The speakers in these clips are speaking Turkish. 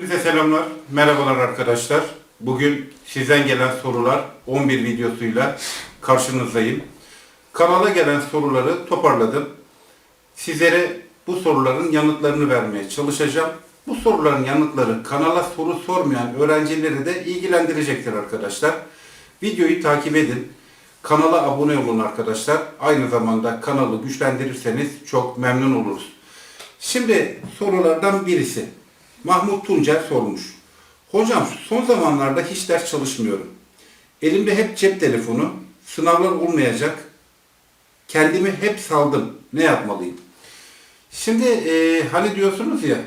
Hepinize selamlar, merhabalar arkadaşlar. Bugün sizden gelen sorular 11 videosuyla karşınızdayım. Kanala gelen soruları toparladım. Sizlere bu soruların yanıtlarını vermeye çalışacağım. Bu soruların yanıtları kanala soru sormayan öğrencileri de ilgilendirecektir arkadaşlar. Videoyu takip edin. Kanala abone olun arkadaşlar. Aynı zamanda kanalı güçlendirirseniz çok memnun oluruz. Şimdi sorulardan birisi. Mahmut Tuncer sormuş. Hocam son zamanlarda hiç ders çalışmıyorum. Elimde hep cep telefonu. Sınavlar olmayacak. Kendimi hep saldım. Ne yapmalıyım? Şimdi e, hani diyorsunuz ya,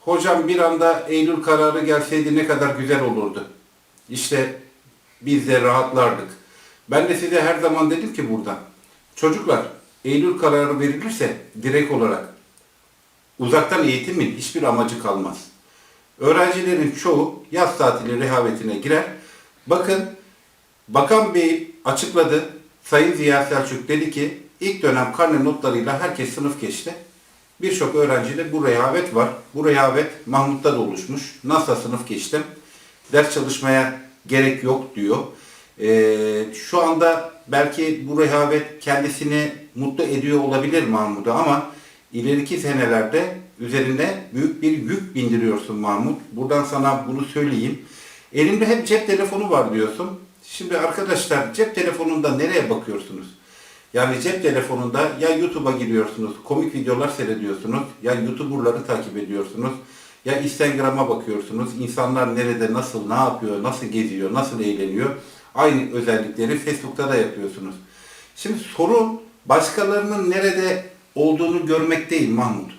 hocam bir anda Eylül kararı gelseydi ne kadar güzel olurdu. İşte biz de rahatlardık. Ben de size her zaman dedim ki buradan, çocuklar Eylül kararı verilirse direkt olarak uzaktan eğitimin hiçbir amacı kalmaz. Öğrencilerin çoğu yaz tatili rehavetine girer. Bakın Bakan Bey açıkladı. Sayın Ziya Selçuk dedi ki ilk dönem karne notlarıyla herkes sınıf geçti. Birçok öğrencide bu rehavet var. Bu rehavet Mahmut'ta da oluşmuş. Nasıl sınıf geçtim? Ders çalışmaya gerek yok diyor. Ee, şu anda belki bu rehavet kendisini mutlu ediyor olabilir Mahmut'a ama ileriki senelerde üzerine büyük bir yük bindiriyorsun Mahmut. Buradan sana bunu söyleyeyim. Elimde hep cep telefonu var diyorsun. Şimdi arkadaşlar cep telefonunda nereye bakıyorsunuz? Yani cep telefonunda ya YouTube'a giriyorsunuz, komik videolar seyrediyorsunuz, ya YouTuber'ları takip ediyorsunuz, ya Instagram'a bakıyorsunuz. İnsanlar nerede, nasıl, ne yapıyor, nasıl geziyor, nasıl eğleniyor. Aynı özellikleri Facebook'ta da yapıyorsunuz. Şimdi sorun başkalarının nerede olduğunu görmek değil Mahmut.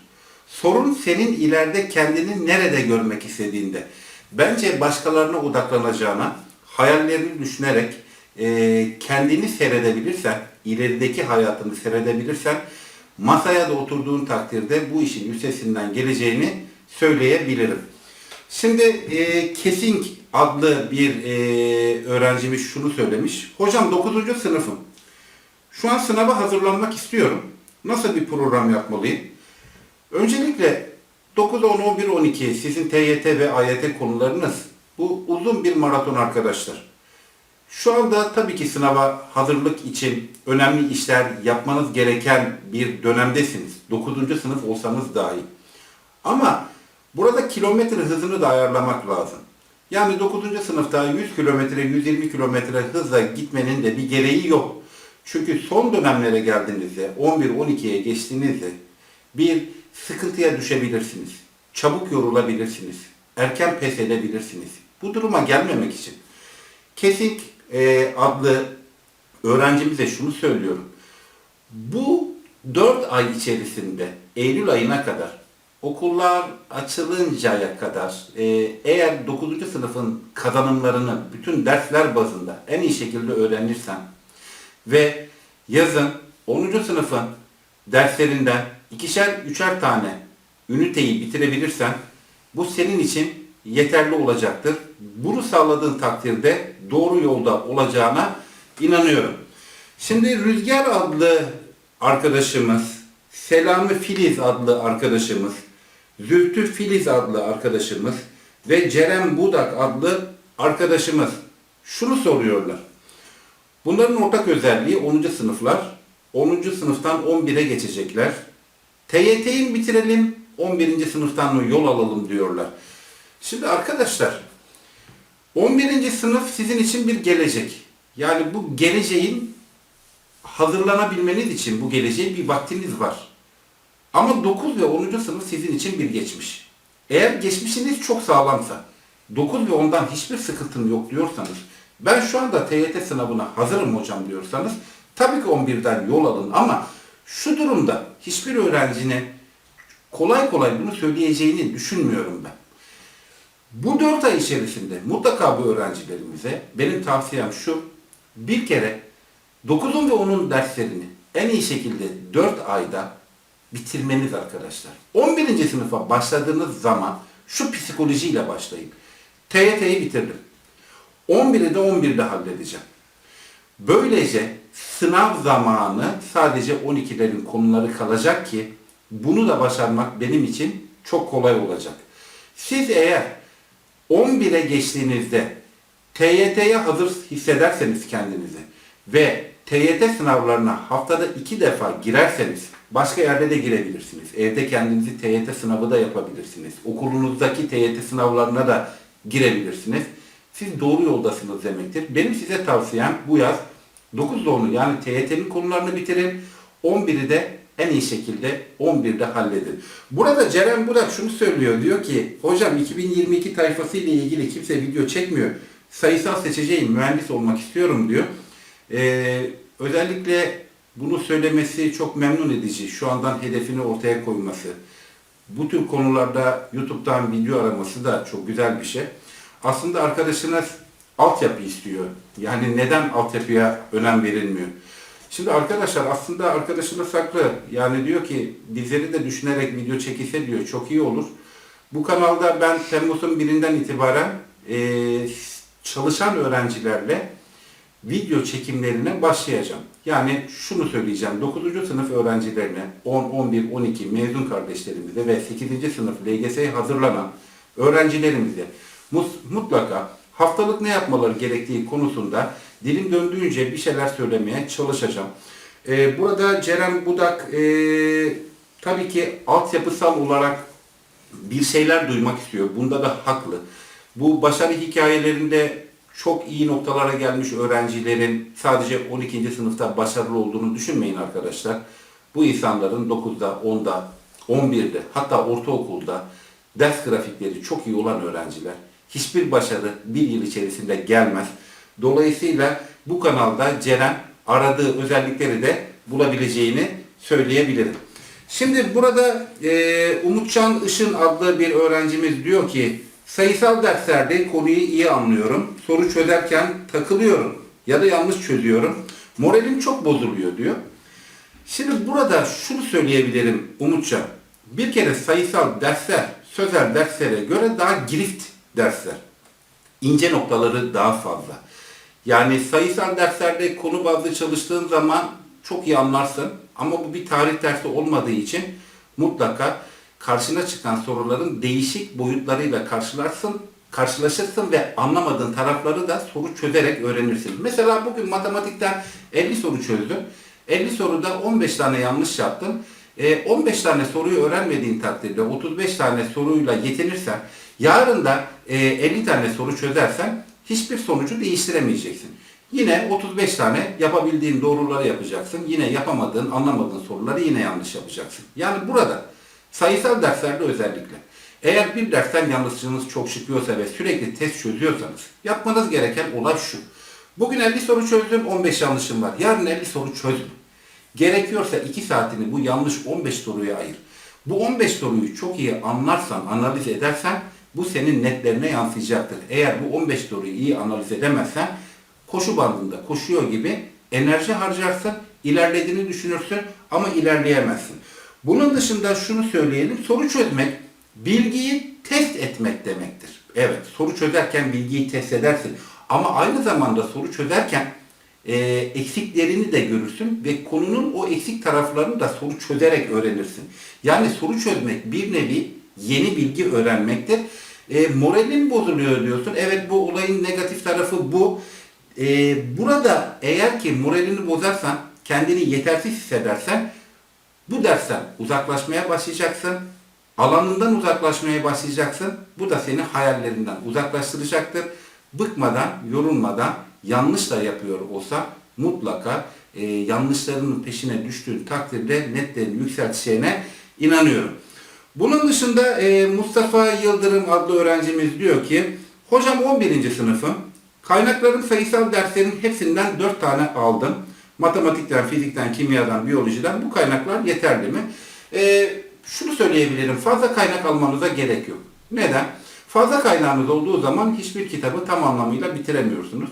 Sorun senin ileride kendini nerede görmek istediğinde. Bence başkalarına odaklanacağına, hayallerini düşünerek e, kendini seyredebilirsen, ilerideki hayatını seyredebilirsen, masaya da oturduğun takdirde bu işin üstesinden geleceğini söyleyebilirim. Şimdi e, Kesing adlı bir e, öğrencimiz şunu söylemiş. Hocam 9. sınıfım. Şu an sınava hazırlanmak istiyorum. Nasıl bir program yapmalıyım? Öncelikle 9, 10, 11, 12 sizin TYT ve AYT konularınız bu uzun bir maraton arkadaşlar. Şu anda tabii ki sınava hazırlık için önemli işler yapmanız gereken bir dönemdesiniz. 9. sınıf olsanız dahi. Ama burada kilometre hızını da ayarlamak lazım. Yani 9. sınıfta 100 kilometre, 120 kilometre hızla gitmenin de bir gereği yok. Çünkü son dönemlere geldiğinizde, 11-12'ye geçtiğinizde bir sıkıntıya düşebilirsiniz. Çabuk yorulabilirsiniz. Erken pes edebilirsiniz. Bu duruma gelmemek için Kesik e, adlı öğrencimize şunu söylüyorum. Bu 4 ay içerisinde Eylül ayına kadar okullar açılıncaya kadar e, eğer 9. sınıfın kazanımlarını bütün dersler bazında en iyi şekilde öğrenirsen ve yazın 10. sınıfın derslerinden ikişer üçer tane üniteyi bitirebilirsen bu senin için yeterli olacaktır. Bunu sağladığın takdirde doğru yolda olacağına inanıyorum. Şimdi Rüzgar adlı arkadaşımız, Selami Filiz adlı arkadaşımız, Zültü Filiz adlı arkadaşımız ve Cerem Budak adlı arkadaşımız şunu soruyorlar. Bunların ortak özelliği 10. sınıflar. 10. sınıftan 11'e geçecekler. TYT'yi bitirelim, 11. sınıftan yol alalım diyorlar. Şimdi arkadaşlar, 11. sınıf sizin için bir gelecek. Yani bu geleceğin hazırlanabilmeniz için bu geleceğe bir vaktiniz var. Ama 9 ve 10. sınıf sizin için bir geçmiş. Eğer geçmişiniz çok sağlamsa, 9 ve 10'dan hiçbir sıkıntım yok diyorsanız, ben şu anda TYT sınavına hazırım hocam diyorsanız, tabii ki 11'den yol alın ama şu durumda hiçbir öğrencinin kolay kolay bunu söyleyeceğini düşünmüyorum ben. Bu 4 ay içerisinde mutlaka bu öğrencilerimize benim tavsiyem şu, bir kere 9'un ve 10'un derslerini en iyi şekilde 4 ayda bitirmeniz arkadaşlar. 11. sınıfa başladığınız zaman şu psikolojiyle başlayın. TYT'yi bitirdim. 11'i de 11'de halledeceğim. Böylece sınav zamanı sadece 12'lerin konuları kalacak ki bunu da başarmak benim için çok kolay olacak. Siz eğer 11'e geçtiğinizde TYT'ye hazır hissederseniz kendinizi ve TYT sınavlarına haftada iki defa girerseniz başka yerde de girebilirsiniz. Evde kendinizi TYT sınavı da yapabilirsiniz. Okulunuzdaki TYT sınavlarına da girebilirsiniz. Siz doğru yoldasınız demektir. Benim size tavsiyem bu yaz 9 doğumlu yani TYT'nin konularını bitirin. 11'i de en iyi şekilde 11'de halledin. Burada Ceren Budak şunu söylüyor. Diyor ki hocam 2022 tayfası ile ilgili kimse video çekmiyor. Sayısal seçeceğim, mühendis olmak istiyorum diyor. Ee, özellikle bunu söylemesi çok memnun edici. Şu andan hedefini ortaya koyması. Bu tür konularda YouTube'dan video araması da çok güzel bir şey. Aslında arkadaşınız altyapı istiyor. Yani neden altyapıya önem verilmiyor? Şimdi arkadaşlar aslında arkadaşınız haklı. Yani diyor ki bizleri de düşünerek video çekilse diyor çok iyi olur. Bu kanalda ben Temmuz'un birinden itibaren eee, çalışan öğrencilerle video çekimlerine başlayacağım. Yani şunu söyleyeceğim. 9. sınıf öğrencilerine 10, 11, 12 mezun kardeşlerimize ve 8. sınıf LGS'ye hazırlanan öğrencilerimize mutlaka haftalık ne yapmaları gerektiği konusunda dilim döndüğünce bir şeyler söylemeye çalışacağım. Ee, burada Ceren Budak ee, tabii ki altyapısal olarak bir şeyler duymak istiyor. Bunda da haklı. Bu başarı hikayelerinde çok iyi noktalara gelmiş öğrencilerin sadece 12. sınıfta başarılı olduğunu düşünmeyin arkadaşlar. Bu insanların 9'da, 10'da, 11'de hatta ortaokulda ders grafikleri çok iyi olan öğrenciler. Hiçbir başarı bir yıl içerisinde gelmez. Dolayısıyla bu kanalda Ceren aradığı özellikleri de bulabileceğini söyleyebilirim. Şimdi burada e, Umutcan Işın adlı bir öğrencimiz diyor ki sayısal derslerde konuyu iyi anlıyorum. Soru çözerken takılıyorum ya da yanlış çözüyorum. Moralim çok bozuluyor diyor. Şimdi burada şunu söyleyebilirim Umutcan. Bir kere sayısal dersler sözel derslere göre daha girift dersler. İnce noktaları daha fazla. Yani sayısal derslerde konu bazlı çalıştığın zaman çok iyi anlarsın. Ama bu bir tarih dersi olmadığı için mutlaka karşına çıkan soruların değişik boyutlarıyla karşılarsın, karşılaşırsın ve anlamadığın tarafları da soru çözerek öğrenirsin. Mesela bugün matematikten 50 soru çözdün. 50 soruda 15 tane yanlış yaptın. E, 15 tane soruyu öğrenmediğin takdirde 35 tane soruyla yetinirsen yarın da e, 50 tane soru çözersen hiçbir sonucu değiştiremeyeceksin. Yine 35 tane yapabildiğin doğruları yapacaksın. Yine yapamadığın, anlamadığın soruları yine yanlış yapacaksın. Yani burada sayısal derslerde özellikle eğer bir dersten yanlışlığınız çok çıkıyorsa ve sürekli test çözüyorsanız yapmanız gereken olay şu. Bugün 50 soru çözdüm, 15 yanlışım var. Yarın 50 soru çözün. Gerekiyorsa 2 saatini bu yanlış 15 soruya ayır. Bu 15 soruyu çok iyi anlarsan, analiz edersen bu senin netlerine yansıyacaktır. Eğer bu 15 soruyu iyi analiz edemezsen koşu bandında koşuyor gibi enerji harcarsın, ilerlediğini düşünürsün ama ilerleyemezsin. Bunun dışında şunu söyleyelim, soru çözmek bilgiyi test etmek demektir. Evet, soru çözerken bilgiyi test edersin ama aynı zamanda soru çözerken e, eksiklerini de görürsün ve konunun o eksik taraflarını da soru çözerek öğrenirsin. Yani soru çözmek bir nevi yeni bilgi öğrenmektir. E, moralin bozuluyor diyorsun. Evet bu olayın negatif tarafı bu. E, burada eğer ki moralini bozarsan, kendini yetersiz hissedersen bu dersten uzaklaşmaya başlayacaksın. Alanından uzaklaşmaya başlayacaksın. Bu da seni hayallerinden uzaklaştıracaktır. Bıkmadan, yorulmadan, yanlış da yapıyor olsa mutlaka e, yanlışlarının peşine düştüğün takdirde netlerini yükselteceğine inanıyorum. Bunun dışında e, Mustafa Yıldırım adlı öğrencimiz diyor ki, Hocam 11. sınıfım, kaynakların sayısal derslerin hepsinden 4 tane aldım. Matematikten, fizikten, kimyadan, biyolojiden bu kaynaklar yeterli mi? E, şunu söyleyebilirim, fazla kaynak almanıza gerek yok. Neden? Fazla kaynağınız olduğu zaman hiçbir kitabı tam anlamıyla bitiremiyorsunuz.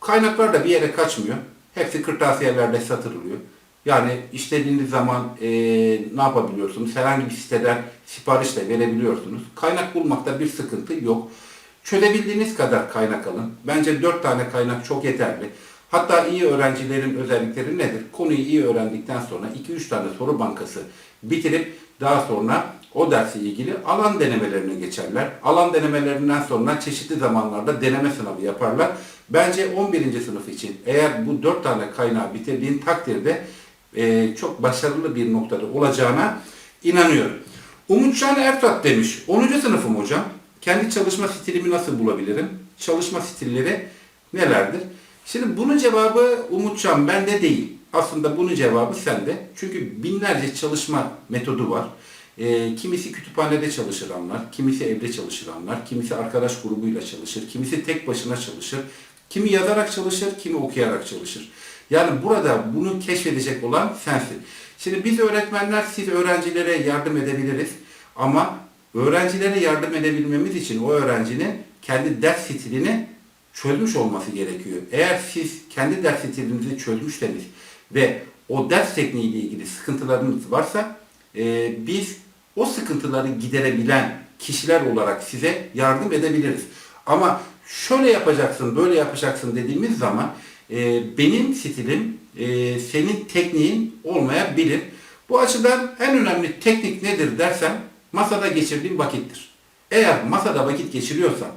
Kaynaklar da bir yere kaçmıyor. Hepsi kırtasiyelerde satılıyor. Yani istediğiniz zaman e, ne yapabiliyorsunuz? Herhangi bir siteden sipariş de verebiliyorsunuz. Kaynak bulmakta bir sıkıntı yok. Çözebildiğiniz kadar kaynak alın. Bence 4 tane kaynak çok yeterli. Hatta iyi öğrencilerin özellikleri nedir? Konuyu iyi öğrendikten sonra 2-3 tane soru bankası bitirip daha sonra o derse ilgili alan denemelerine geçerler. Alan denemelerinden sonra çeşitli zamanlarda deneme sınavı yaparlar. Bence 11. sınıf için eğer bu 4 tane kaynağı bitirdiğin takdirde e, çok başarılı bir noktada olacağına inanıyorum. Umutcan Ertat demiş. 10. sınıfım hocam. Kendi çalışma stilimi nasıl bulabilirim? Çalışma stilleri nelerdir? Şimdi bunun cevabı Umutcan bende değil. Aslında bunun cevabı sende. Çünkü binlerce çalışma metodu var. E, kimisi kütüphanede çalışıranlar, kimisi evde çalışıranlar, kimisi arkadaş grubuyla çalışır, kimisi tek başına çalışır, kimi yazarak çalışır, kimi okuyarak çalışır. Yani burada bunu keşfedecek olan sensin. Şimdi biz öğretmenler siz öğrencilere yardım edebiliriz ama öğrencilere yardım edebilmemiz için o öğrencinin kendi ders stilini çözmüş olması gerekiyor. Eğer siz kendi ders stilinizi çözmüşseniz ve o ders tekniğiyle ilgili sıkıntılarınız varsa e, biz o sıkıntıları giderebilen kişiler olarak size yardım edebiliriz. Ama şöyle yapacaksın, böyle yapacaksın dediğimiz zaman e, benim stilim e, senin tekniğin olmayabilir. Bu açıdan en önemli teknik nedir dersen masada geçirdiğin vakittir. Eğer masada vakit geçiriyorsan,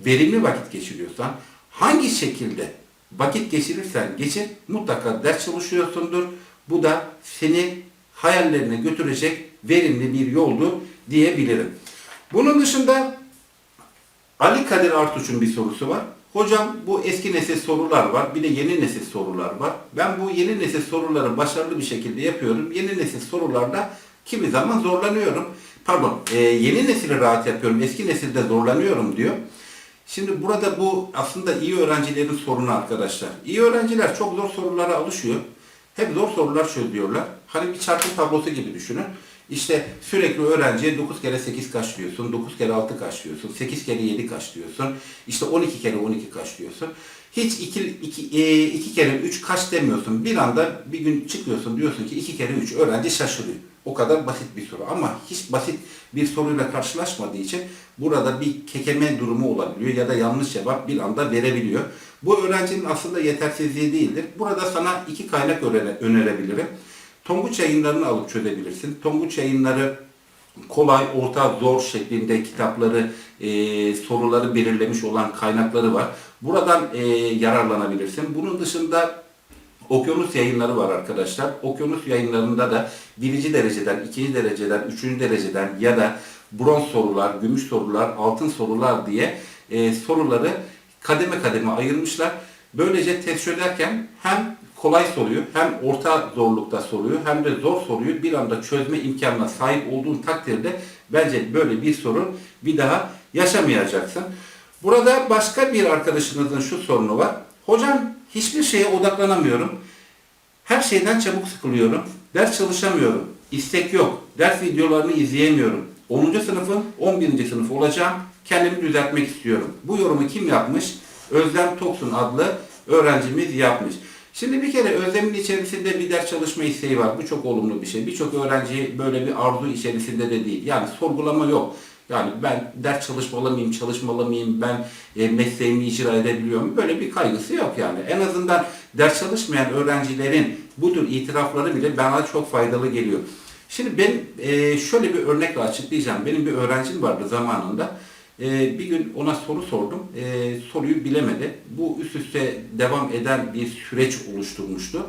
verimli vakit geçiriyorsan, hangi şekilde vakit geçirirsen geçir, mutlaka ders çalışıyorsundur. Bu da seni hayallerine götürecek verimli bir yoldu diyebilirim. Bunun dışında Ali Kadir Artuç'un bir sorusu var. Hocam bu eski nesil sorular var, bir de yeni nesil sorular var. Ben bu yeni nesil soruları başarılı bir şekilde yapıyorum. Yeni nesil sorularda kimi zaman zorlanıyorum. Pardon, e, yeni nesili rahat yapıyorum, eski nesilde zorlanıyorum diyor. Şimdi burada bu aslında iyi öğrencilerin sorunu arkadaşlar. İyi öğrenciler çok zor sorulara alışıyor. Hep zor sorular çözüyorlar. Hani bir çarpım tablosu gibi düşünün. İşte sürekli öğrenciye 9 kere 8 kaç diyorsun, 9 kere 6 kaç diyorsun, 8 kere 7 kaç diyorsun, işte 12 kere 12 kaç diyorsun. Hiç 2, 2, 2 kere 3 kaç demiyorsun. Bir anda bir gün çıkıyorsun diyorsun ki 2 kere 3 öğrenci şaşırıyor. O kadar basit bir soru ama hiç basit bir soruyla karşılaşmadığı için burada bir kekeme durumu olabiliyor ya da yanlış cevap bir anda verebiliyor. Bu öğrencinin aslında yetersizliği değildir. Burada sana iki kaynak öne- önerebilirim. Tonguç yayınlarını alıp çözebilirsin. Tonguç yayınları kolay, orta, zor şeklinde kitapları, e, soruları belirlemiş olan kaynakları var. Buradan e, yararlanabilirsin. Bunun dışında Okyanus yayınları var arkadaşlar. Okyanus yayınlarında da birinci dereceden, ikinci dereceden, üçüncü dereceden ya da bronz sorular, gümüş sorular, altın sorular diye e, soruları kademe kademe ayırmışlar. Böylece test çözerken hem kolay soruyu hem orta zorlukta soruyu hem de zor soruyu bir anda çözme imkanına sahip olduğun takdirde bence böyle bir sorun bir daha yaşamayacaksın. Burada başka bir arkadaşınızın şu sorunu var. Hocam hiçbir şeye odaklanamıyorum. Her şeyden çabuk sıkılıyorum. Ders çalışamıyorum. İstek yok. Ders videolarını izleyemiyorum. 10. sınıfın 11. sınıf olacağım. Kendimi düzeltmek istiyorum. Bu yorumu kim yapmış? Özlem Toksun adlı öğrencimiz yapmış. Şimdi bir kere Özlem'in içerisinde bir ders çalışma isteği var. Bu çok olumlu bir şey. Birçok öğrenci böyle bir arzu içerisinde de değil. Yani sorgulama yok. Yani ben ders çalışmalı mıyım, çalışmalı mıyım, ben e, mesleğimi icra edebiliyor muyum? Böyle bir kaygısı yok yani. En azından ders çalışmayan öğrencilerin bu tür itirafları bile bana çok faydalı geliyor. Şimdi ben e, şöyle bir örnekle açıklayacağım. Benim bir öğrencim vardı zamanında. E, bir gün ona soru sordum. E, soruyu bilemedi. Bu üst üste devam eden bir süreç oluşturmuştu.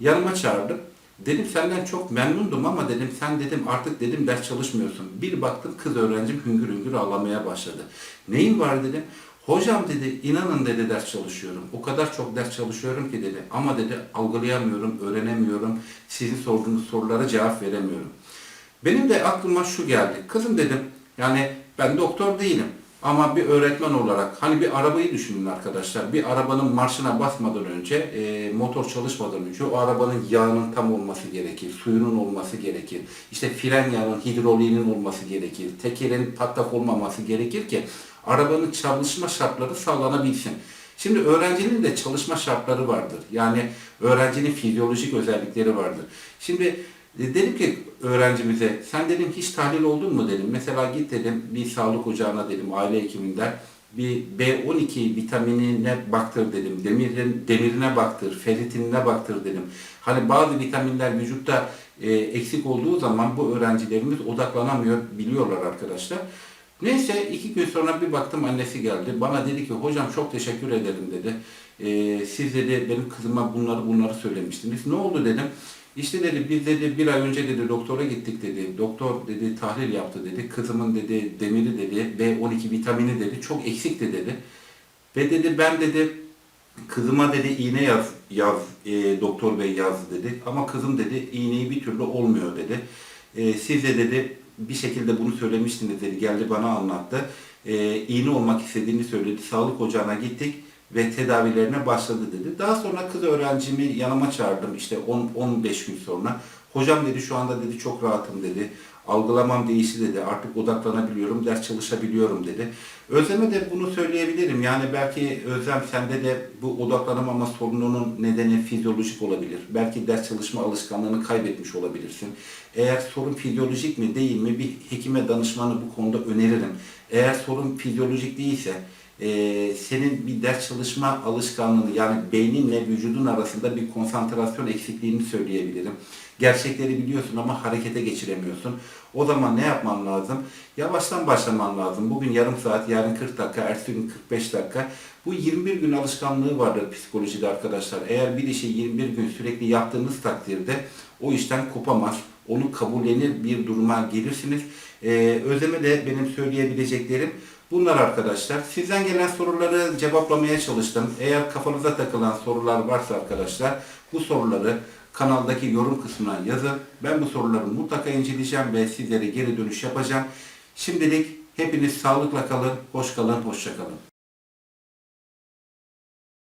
Yanıma çağırdım. Dedim senden çok memnundum ama dedim sen dedim artık dedim ders çalışmıyorsun. Bir baktım kız öğrencim hüngür hüngür ağlamaya başladı. Neyin var dedim. Hocam dedi inanın dedi ders çalışıyorum. O kadar çok ders çalışıyorum ki dedi. Ama dedi algılayamıyorum, öğrenemiyorum. Sizin sorduğunuz sorulara cevap veremiyorum. Benim de aklıma şu geldi. Kızım dedim yani ben doktor değilim. Ama bir öğretmen olarak hani bir arabayı düşünün arkadaşlar. Bir arabanın marşına basmadan önce, e, motor çalışmadan önce o arabanın yağının tam olması gerekir. Suyunun olması gerekir. İşte fren yağının, hidroliğinin olması gerekir. Tekerin patlak olmaması gerekir ki arabanın çalışma şartları sağlanabilsin. Şimdi öğrencinin de çalışma şartları vardır. Yani öğrencinin fizyolojik özellikleri vardır. Şimdi e, Dedim ki öğrencimize, sen dedim hiç tahlil oldun mu dedim. Mesela git dedim bir sağlık ocağına dedim aile hekiminden bir B12 vitaminine baktır dedim. Demirin, demirine baktır, feritinine baktır dedim. Hani bazı vitaminler vücutta e, eksik olduğu zaman bu öğrencilerimiz odaklanamıyor biliyorlar arkadaşlar. Neyse iki gün sonra bir baktım annesi geldi. Bana dedi ki hocam çok teşekkür ederim dedi. Ee, siz dedi benim kızıma bunları bunları söylemiştiniz. Ne oldu dedim. İşte dedi biz dedi bir ay önce dedi doktora gittik dedi. Doktor dedi tahlil yaptı dedi. Kızımın dedi demiri dedi B12 vitamini dedi çok eksikti dedi. Ve dedi ben dedi kızıma dedi iğne yaz yaz e, doktor bey yazdı dedi. Ama kızım dedi iğneyi bir türlü olmuyor dedi. E, siz de dedi bir şekilde bunu söylemiştiniz dedi. Geldi bana anlattı. E, iğne olmak istediğini söyledi. Sağlık ocağına gittik ve tedavilerine başladı dedi. Daha sonra kız öğrencimi yanıma çağırdım işte 10-15 gün sonra. Hocam dedi şu anda dedi çok rahatım dedi. Algılamam değişti dedi. Artık odaklanabiliyorum, ders çalışabiliyorum dedi. Özlem'e de bunu söyleyebilirim. Yani belki Özlem sende de bu odaklanamama sorununun nedeni fizyolojik olabilir. Belki ders çalışma alışkanlığını kaybetmiş olabilirsin. Eğer sorun fizyolojik mi değil mi bir hekime danışmanı bu konuda öneririm. Eğer sorun fizyolojik değilse e, senin bir ders çalışma alışkanlığını yani beyninle vücudun arasında bir konsantrasyon eksikliğini söyleyebilirim. Gerçekleri biliyorsun ama harekete geçiremiyorsun. O zaman ne yapman lazım? Yavaştan başlaman lazım. Bugün yarım saat, yarın 40 dakika, ertesi gün 45 dakika. Bu 21 gün alışkanlığı vardır psikolojide arkadaşlar. Eğer bir işi 21 gün sürekli yaptığınız takdirde o işten kopamaz. Onu kabullenir bir duruma gelirsiniz. Ee, Özleme de benim söyleyebileceklerim bunlar arkadaşlar. Sizden gelen soruları cevaplamaya çalıştım. Eğer kafanıza takılan sorular varsa arkadaşlar bu soruları kanaldaki yorum kısmına yazın. Ben bu soruları mutlaka inceleyeceğim ve sizlere geri dönüş yapacağım. Şimdilik hepiniz sağlıkla kalın, hoş kalın, hoşça kalın.